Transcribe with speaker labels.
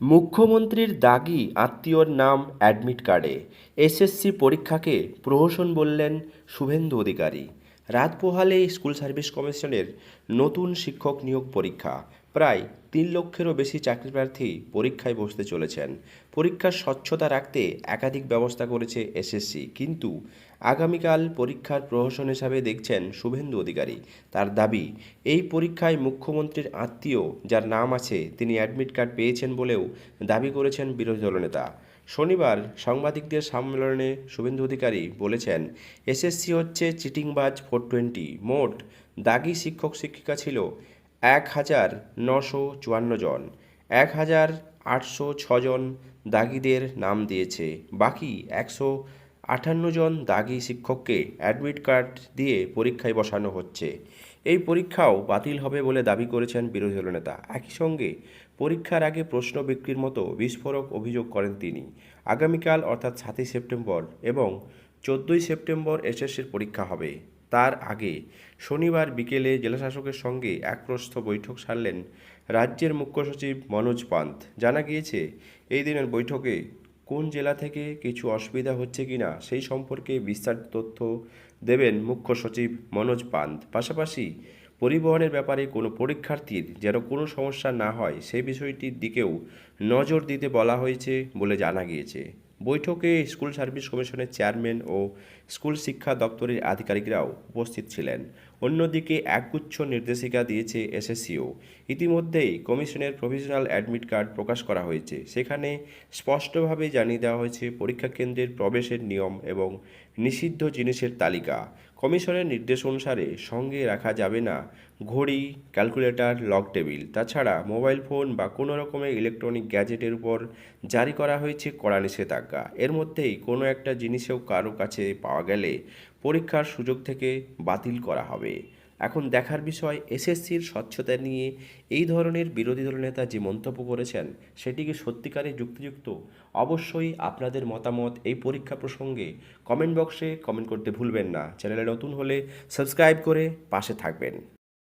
Speaker 1: মুখ্যমন্ত্রীর দাগি আত্মীয়র নাম অ্যাডমিট কার্ডে। এসএসসি পরীক্ষাকে প্রহসন বললেন শুভেন্দু অধিকারী। রাত পোহালে স্কুল সার্ভিস কমিশনের নতুন শিক্ষক নিয়োগ পরীক্ষা। প্রায় তিন লক্ষেরও বেশি চাকরি প্রার্থী পরীক্ষায় বসতে চলেছেন। পরীক্ষার স্বচ্ছতা রাখতে একাধিক ব্যবস্থা করেছে এসএসসি কিন্তু আগামীকাল পরীক্ষার প্রহসন হিসাবে দেখছেন শুভেন্দু অধিকারী। তার দাবি, এই পরীক্ষায় মুখ্যমন্ত্রীর আত্মীয়, যার নাম আছে, তিনি অ্যাডমিট কার্ড পেয়েছেন বলেও দাবি করেছেন বিরোধী দলনেতা। শনিবার সাংবাদিকদের সম্মেলনে শুভেন্দু অধিকারী বলেছেন এসএসসি হচ্ছে চিটিংবাজ ফোর টোয়েন্টি। মোট দাগি শিক্ষক শিক্ষিকা ছিল এক হাজার নশো চুয়ান্ন জন। এক হাজার আটশো ছজন দাগিদের নাম দিয়েছে। বাকি একশো আটান্ন জন দাগি শিক্ষককে অ্যাডমিট কার্ড দিয়ে পরীক্ষায় বসানো হচ্ছে। এই পরীক্ষাও বাতিল হবে বলে দাবি করেছেন বিরোধী দলনেতা একই সঙ্গে পরীক্ষার আগে প্রশ্ন বিক্রির মতো বিস্ফোরক অভিযোগ করেন তিনি। আগামীকাল অর্থাৎ সাতই সেপ্টেম্বর এবং চোদ্দোই সেপ্টেম্বর এসএসসির পরীক্ষা হবে। তার আগে শনিবার বিকেলে জেলাশাসকের সঙ্গে এক প্রস্থ বৈঠক সারলেন রাজ্যের মুখ্য সচিব মনোজ পান্ত। জানা গিয়েছে, এই দিনের বৈঠকে কোন জেলা থেকে কিছু অসুবিধা হচ্ছে কিনা সেই সম্পর্কে বিস্তারিত তথ্য দেবেন মুখ্য সচিব মনোজ পান্ত। পাশাপাশি পরিবহনের ব্যাপারে কোনো পরীক্ষার্থীর যেন কোনো সমস্যা না হয় সেই বিষয়টির দিকেও নজর দিতে বলা হয়েছে বলে জানা গিয়েছে। বৈঠকে স্কুল সার্ভিস কমিশনের চেয়ারম্যান ও স্কুল শিক্ষা দপ্তরের আধিকারিকরাও উপস্থিত ছিলেন। অন্যদিকে একগুচ্ছ নির্দেশিকা দিয়েছে এসএসসিও। ইতিমধ্যেই কমিশনের প্রভিশনাল অ্যাডমিট কার্ড প্রকাশ করা হয়েছে। সেখানে স্পষ্টভাবে জানিয়ে দেওয়া হয়েছে পরীক্ষা কেন্দ্রের প্রবেশের নিয়ম এবং নিষিদ্ধ জিনিসের তালিকা। কমিশনের নির্দেশ অনুসারে সঙ্গে রাখা যাবে না ঘড়ি, ক্যালকুলেটর, লক টেবিল। তাছাড়া মোবাইল ফোন বা কোনো রকমের ইলেকট্রনিক গ্যাজেটের উপর জারি করা হয়েছে কড়া নিষেধাজ্ঞা। এর মধ্যেই কোনো একটা জিনিসেও কারও কাছে পাওয়া গেলে পরীক্ষার সুযোগ থেকে বাতিল করা হবে। এখন দেখার বিষয়, এসএসসির স্বচ্ছতা নিয়ে এই ধরনের বিরোধী দলনেতা যে মন্তব্য করেছেন, সেটিকে সত্যিকারে যুক্তিযুক্ত? অবশ্যই আপনাদের মতামত এই পরীক্ষা প্রসঙ্গে কমেন্ট বক্সে কমেন্ট করতে ভুলবেন না। চ্যানেলে নতুন হলে সাবস্ক্রাইব করে পাশে থাকবেন।